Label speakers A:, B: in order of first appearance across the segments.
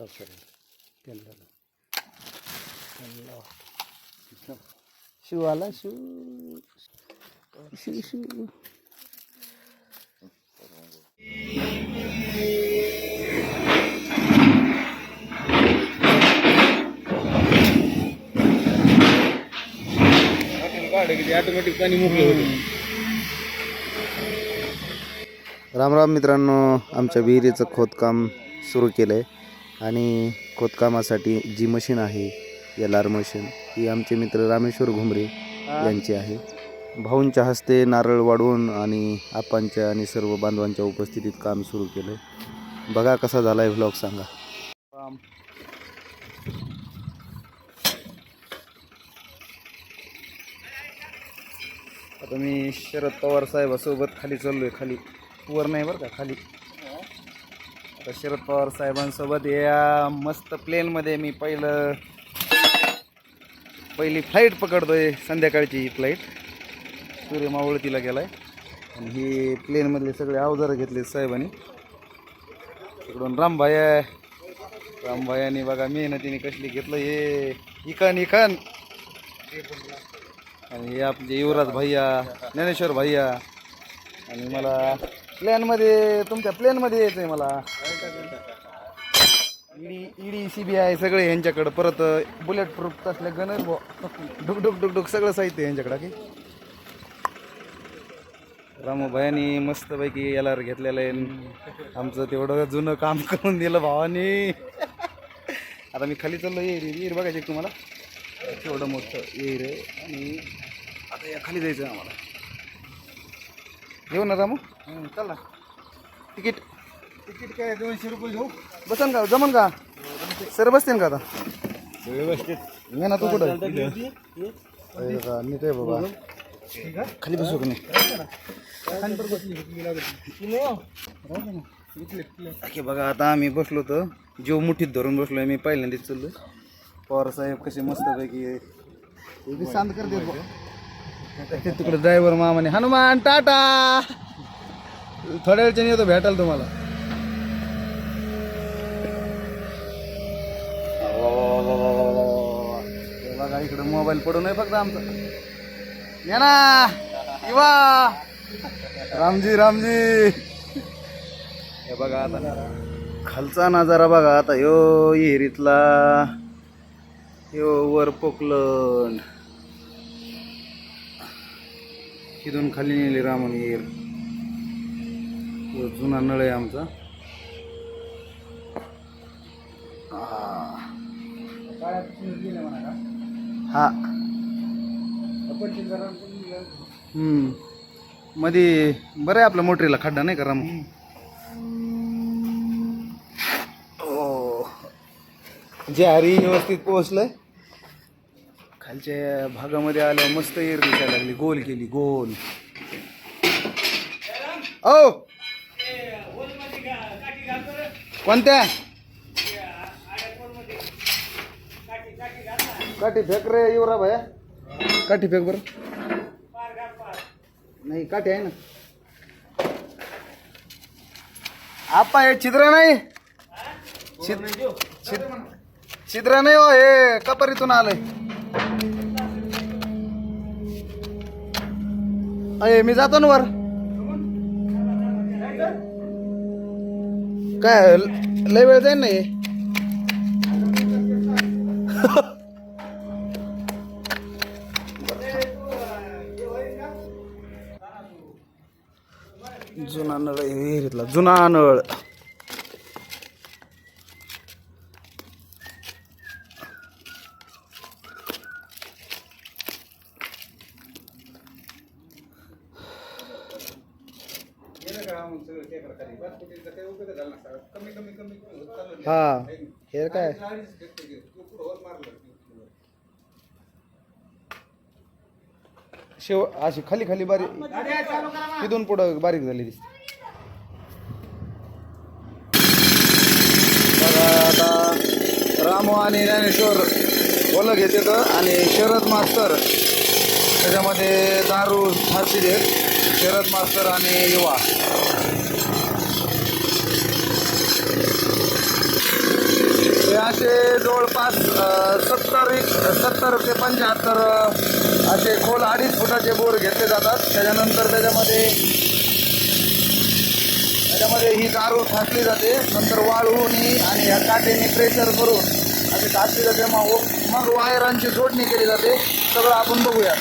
A: लवकर लाव. शिव आला शिव. शिव शिव.
B: ऑटोमॅटिक पाणी मोकळं होतं
A: राम राम मित्रांनो आमच्या विहिरीचं खोदकाम सुरू केलं आहे आणि खोदकामासाठी जी मशीन आहे एल आर मशीन ही आमचे मित्र रामेश्वर घुमरे यांची आहे. भाऊंच्या हस्ते नारळ वाढवून आणि आपांच्या आणि सर्व बांधवांच्या उपस्थितीत काम सुरू केलं आहे बघा कसा झाला आहे व्लॉग सांगा. आता मी शरद पवार साहेबासोबत खाली चाललो आहे खाली. वर नाही बरं का खाली. तर शरद पवार साहेबांसोबत या मस्त प्लेनमध्ये मी पहिलं पहिली फ्लाईट पकडतोय संध्याकाळची ही फ्लाईट सूर्य मावळतीला गेलाय. आणि ही प्लेनमधले सगळे अवजारं घेतले साहेबांनी. तिकडून रामभाई आहे. बघा मेहनतीने कसली घेतलं हे. इकन इकन. आणि हे आपले युवराज भैया ज्ञानेश्वर भैया. आणि मला प्लॅनमध्ये तुमच्या प्लॅनमध्ये यायचं आहे मला. ईडी सी बी आय सगळे यांच्याकडं परत बुलेट प्रूफ असल्या गण डुक डुक डुक डुक सगळं साहित्य यांच्याकडं की? रामू भयानी मस्तपैकी याला घेतलेलं आहे. आमचं तेवढं जुनं काम करून दिलं भावानी. आता मी खाली चाललो येईर येईर बघायची तुम्हाला? तेवढं मोठं येईर आहे आणि आता या खाली जायचं आम्हाला. येऊ ना रामू? चल ना. तिकीट.
B: तिकीट काय दोनशे रुपये घेऊ?
A: बसन का जमन का? सर बसतील का आता?
B: व्यवस्थित.
A: ना तू कुठं? अरे का, नीट आहे बाबा. खाली बसू का नाही बघा आता आम्ही बसलो तर जीव मुठीत धरून बसलोय मी पहिल्यांदाच चाललो पवार साहेब कसे मस्तपैकी हे बी शांत कर देत तिकडे ड्रायव्हर मामाने हनुमान टाटा! थोड्या वेळच्याने येतो भेटायला तुम्हाला. इकडे मोबाईल पडू नये फक्त आमचा. या ना. किंवा रामजी रामजी. हे बघा आता. खालचा नजारा बघा आता. यो विहिरीतला यो वर पोकलन. तिथून खाली नेली रामन विहीर जुना नळ आहे आमचा. हा. हम्म. मध्ये बरं आहे आपल्या मोटरीला खड्डा नाही का राम? ओ. जे हरी व्यवस्थित पोहोचलंय. खालच्या भागामध्ये आलं मस्त एअर दिसायला लागली. गोल केली गोल. ओ. कोणत्या? काठी फेक रे युवरा भया. काठी फेक बरं. नाही काठी आहे ना. आपा हे छिद्र नाही. छिद- छिद- छिद्र नाही हो हे कपरीतून आलंय. अय मी जातो ना वर. काय लय वेळ जाईन ना जुना नळ विहिरीतला जुना नळ. हा हे काय? शेव अशी खाली खाली बारीक तिथून पुढं बारीक झाली दिसते. बघा आता रामू आणि ज्ञानेश्वर बोल घेते आणि शरद मास्तर. त्याच्यामध्ये दारू फारशी देत. शरद मास्तर आणि युवा. हे असे जवळपास सत्तर सत्तर ते पंच्याहत्तर असे खोल अडीच फुटाचे बोर घेतले जातात. त्याच्यानंतर त्याच्यामध्ये त्याच्यामध्ये ही दारू फासली जाते. नंतर वाळवून आणि ह्या काटेने प्रेशर करून असे टाकली जाते. मग मग वायरांची जोडणी केली जाते. सगळं आपण बघूया.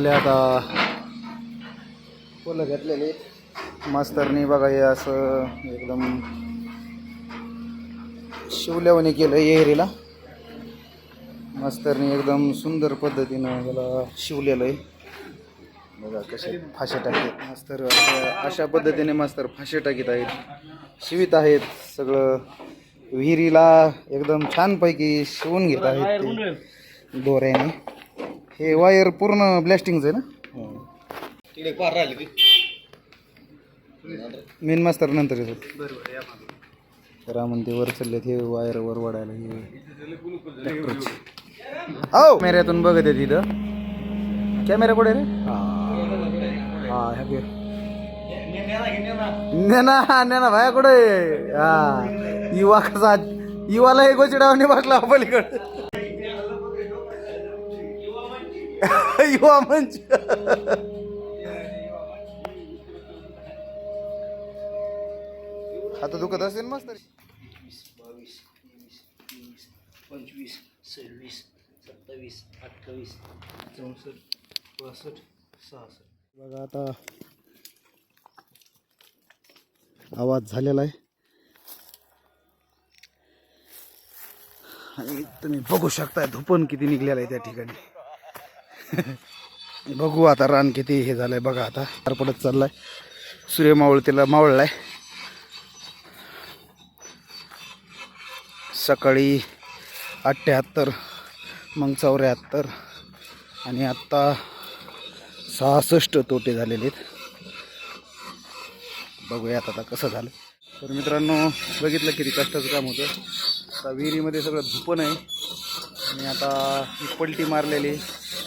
A: झाले आता. फुलं घेतलेली. मास्तरनी बघा हे असं एकदम शिवल्यावाने केलं एरीला मास्तरनी एकदम सुंदर पद्धतीनं याला शिवलेलं आहे. बघा कसे फाशे टाकतात. मास्तर अशा पद्धतीने मास्तर फाशे टाकीत आहेत. शिवित आहेत सगळं. विहिरीला एकदम छानपैकी शिवून घेत आहेत दोऱ्याने. हे वायर पूर्ण ब्लॅस्टिंगचं आहे ना?
B: तिकडे पार राहिली ती
A: मेन मास्तर नंतर येतो. रामन ते वर चाललेत हे वायर वर वाढायला हे. हो! कॅमेऱ्यातून बघत आहे तिथं. कॅमेरा कुठे रे? हा. ह्या घे. नेना नेना भाया कुठे हा. युवा कसा युवाला हे गोचिडावणी बसला पलीकडे युवा मंच. आता दुखत असेल मस्त.
C: बावीस तेवीस तेवीस पंचवीस सव्वीस सत्तावीस अठ्ठावीस चौसष्ट पासष्ट सहासष्ट
A: बघा आता आवाज झालेला आहे. आणि तुम्ही बघू शकताय धुपण किती निघलेलं आहे त्या ठिकाणी. बघू आता रान किती हे झालंय बघा आता. पार पडत चाललाय. सूर्य मावळतीला मावळलाय. सकाळी अठ्ठ्याहत्तर मग चौऱ्याहत्तर आणि आत्ता सहासष्ट तोटे झालेले आहेत. बघूयात आता कसं झालं. तर मित्रांनो बघितलं किती कष्टाचं काम होतं. आता विहिरीमध्ये सगळं धुपण आहे आणि आता ही पलटी मारलेली.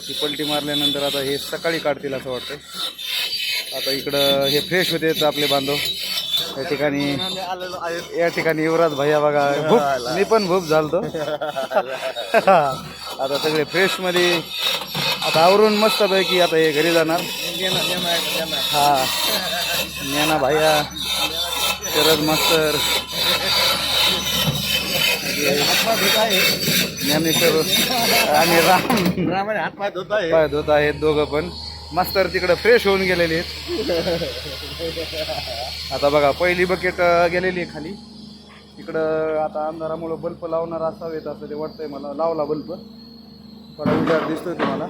A: ती पलटी मारल्यानंतर आता हे सकाळी काढतील असं वाटतं आता इकडं हे फ्रेश होते आपले बांधव. या ठिकाणी या ठिकाणी युवराज भैया बघा. भूप मी पण भूप झालतो. आता सगळे फ्रेशमध्ये आता आवरून मस्त पैकी आता हे घरी जाणार. हा. ज्ञाना भैया शरद मास्तर. ज्ञानेश्वर आणि राम
B: रामाने हात पाय धुत आहे
A: पाय धुत आहेत दोघं पण. मास्तर तिकडं फ्रेश होऊन गेलेले आहेत. आता बघा पहिली बकेट गेलेली आहे खाली. तिकडं आता अंधारामुळं बल्ब लावणार असावेत असं ते वाटतंय मला. लावला बल्ब. थोडा उजाड दिसतोय तुम्हाला.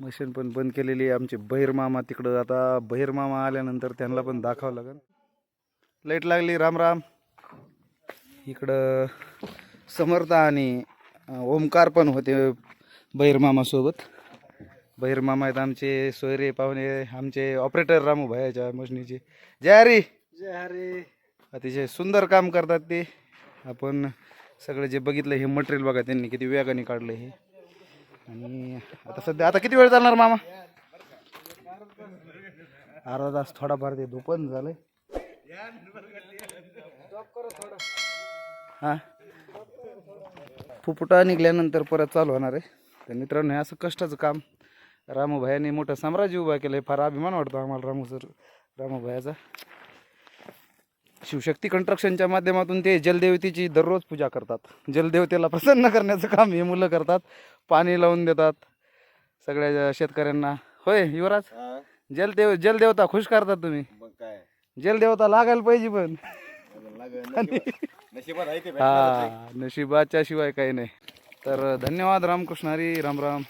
A: मशीन पण बंद केलेली आहे. आमचे बहिरमामा तिकडं. आता बहिरमामा आल्यानंतर त्यांना पण दाखवावं लागेल. लाइट लागली राम राम. इकडं समर्थ आणि ओमकार पण होते बहिरमामासोबत. बहिरमामा आहेत आमचे सोयरे पाहुणे आमचे ऑपरेटर रामू भायाच्या मशनीचे. जय हरी!
C: जय हरे.
A: अतिशय सुंदर काम करतात ते. आपण सगळं जे बघितलं हे मटेरियल बघा त्यांनी किती वेगाने काढलं हे. आणि आता सध्या आता किती वेळ चालणार मामा? अर्धा तास थोडाफार ते दुपन झालंय. हा? फुफुटा निघल्यानंतर परत चालू होणार आहे. तर मित्रांनो हे असं कष्टाचं काम रामूभायाने मोठं साम्राज्य उभा केलं आहे फार अभिमान वाटतो आम्हाला रामू सर रामूभायाचा शिवशक्ती कंस्ट्रक्शनच्या माध्यमातून ते जलदेवतेची दररोज पूजा करतात. जलदेवतेला प्रसन्न करण्याचं काम हे मुलं करतात. पाणी लावून देतात. सगळ्या शेतकऱ्यांना. होय युवराज? जलदेव जलदेवता खुश करतात तुम्ही.
B: मग काय?
A: जलदेवता लागायला पाहिजे पण. हा नशिबाच्या शिवाय काही नाही. तर धन्यवाद रामकृष्ण हरी राम राम.